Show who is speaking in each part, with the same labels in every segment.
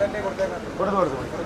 Speaker 1: വഴിയായുള്ള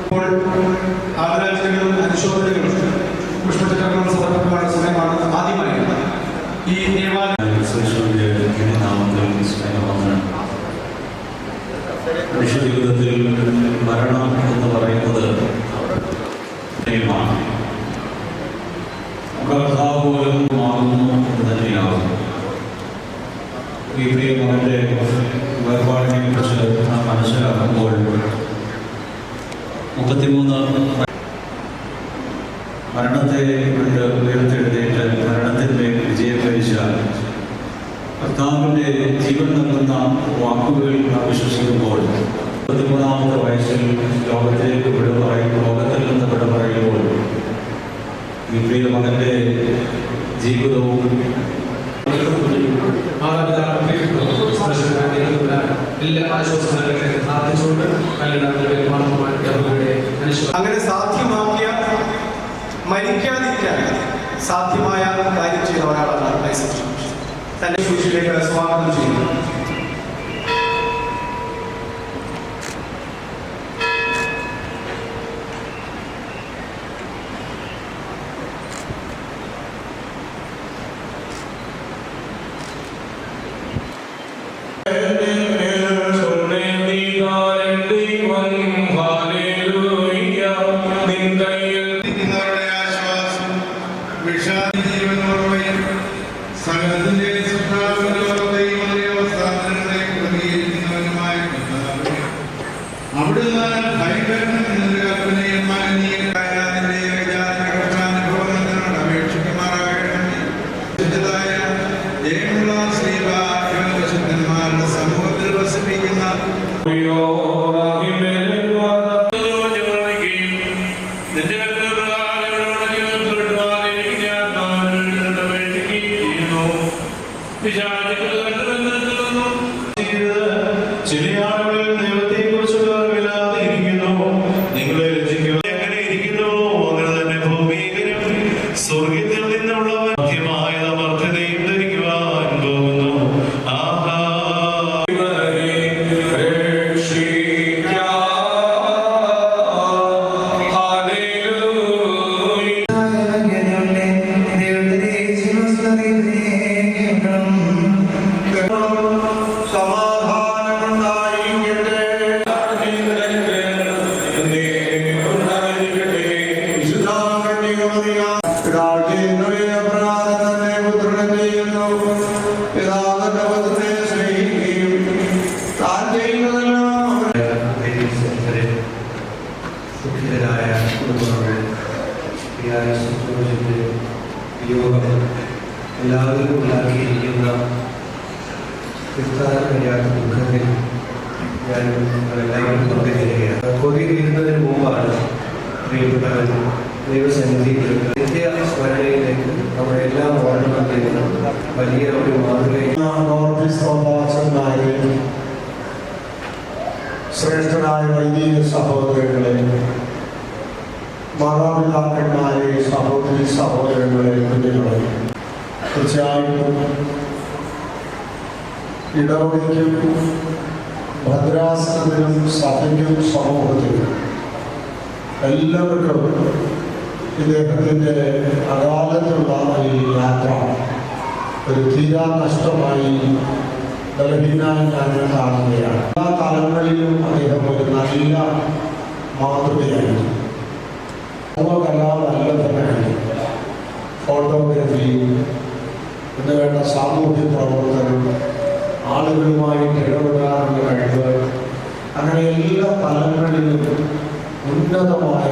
Speaker 2: ഇപ്പോൾ ആദരാഞ്ജലികളും അനുശോചനങ്ങളും പുഷ്പചക്രങ്ങളും
Speaker 3: മരണത്തെ കൊണ്ട് ഉയർത്തെഴുന്നേറ്റ് മരണത്തിന്മേൽ വിജയം കഴിച്ച കർത്താവിന്റെ ജീവൻ നൽകുന്ന വാക്കുകൾ നാം വിശ്വസിക്കുമ്പോൾ പതിമൂന്നാമത്തെ വയസ്സിൽ ലോകത്തിലേക്ക് വിട പറയും ലോകത്തിൽ നിന്ന് വിട പറയുമ്പോൾ ഈ പ്രിയ മകന്റെ ജീവിതവും
Speaker 4: എല്ലാ ആശ്വാസങ്ങളെ പ്രാർത്ഥിച്ചുകൊണ്ട്
Speaker 2: അങ്ങനെ സാധ്യമാക്കിയ മരിക്കാതിരിക്കാൻ സാധ്യമായ കാര്യം ചെയ്ത ഒരാളാണ് ഐസക് തന്നെ സൂക്ഷിലേക്ക് സ്വാഗതം ചെയ്യുന്നു.
Speaker 5: We all എല്ലാവരും ഉണ്ടാക്കിയിരിക്കുന്ന തീർത്ഥാടന കഴിയാത്ത ദുഃഖത്തിൽ ഞാൻ എല്ലാവരും പങ്കുചേരുകയാണ് കൊതി തീരുന്നതിന് മുമ്പാണ് പ്രിയപ്പെട്ടവർ സ്മരണയിലേക്ക് നമ്മുടെ നമ്മളെല്ലാം ഓർമ്മ വലിയ ഒരു മാതൃകയും
Speaker 6: വൈദിക സഹോദരങ്ങളെ മാതാപിതാക്കന്മാരെ സഹോദരി സഹോദരങ്ങളെ കുഞ്ഞുങ്ങളെ തീർച്ചയായിട്ടും ഇടവകയ്ക്കും ഭദ്രാസനത്തിനും സഭയ്ക്കും സമൂഹത്തിനും എല്ലാവർക്കും ഇദ്ദേഹത്തിന്റെ അകാലത്തുള്ള ഈ യാത്ര ഒരു തീരാ നഷ്ടമായി ബലഹീനായി ഞാൻ കാണുകയാണ് എല്ലാ തലങ്ങളിലും അദ്ദേഹം ഒരു നല്ല മാതൃകയായിരുന്നു. കലാവല്ലഭനായി ഫോട്ടോഗ്രാഫി എന്ന് വേണ്ട സാമൂഹ്യ പ്രവർത്തനം ആളുകളുമായിട്ട് ഇടപെടാനുള്ള കഴിവ് അങ്ങനെ എല്ലാ തലങ്ങളിലും ഉന്നതമായ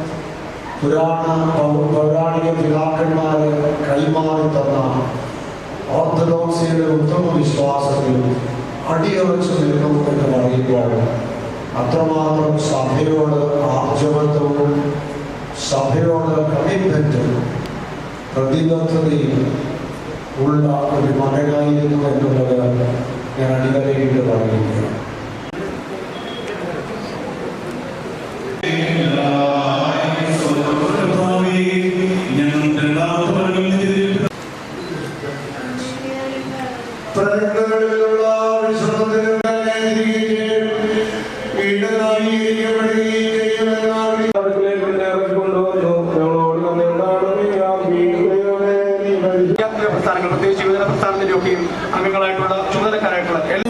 Speaker 6: പുരാണ പൗരാണിക പിതാക്കന്മാരെ കൈമാറി തന്ന ഓർത്തഡോക്സിയുടെ ഉത്തമ വിശ്വാസത്തിൽ അടിയുറച്ചു നിൽക്കും എന്ന് പറയുമ്പോൾ അത്രമാത്രം സഭയോട് ആർജവത്വവും സഭയോട് കമ്മിറ്റ്മെന്റും പ്രതിബദ്ധതയും ഉള്ള ഒരു മകനായിരുന്നു എന്നുള്ളത് ഞാൻ അടിവരയിട്ട് പറയുകയാണ്
Speaker 7: പ്രസ്ഥാനങ്ങൾ പ്രത്യേകിച്ച് യുവജന പ്രസ്ഥാനത്തിന്റെ ഒക്കെയും അംഗങ്ങളായിട്ടുള്ള ചുമതലക്കാരായിട്ടുള്ള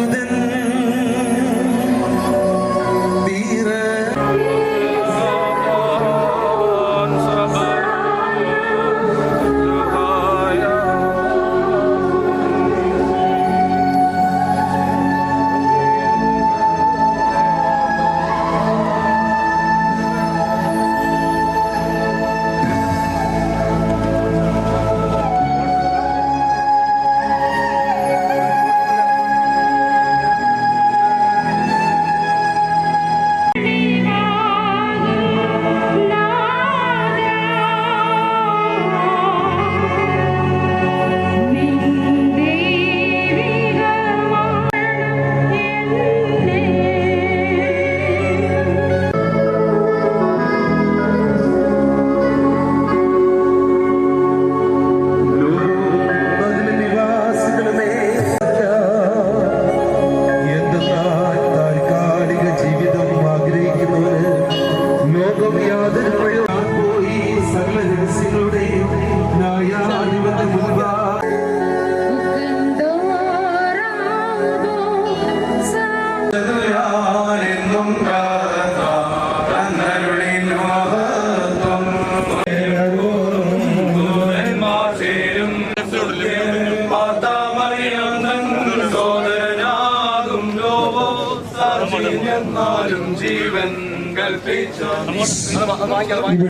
Speaker 7: ജീവൻ കൽപ്പിച്ച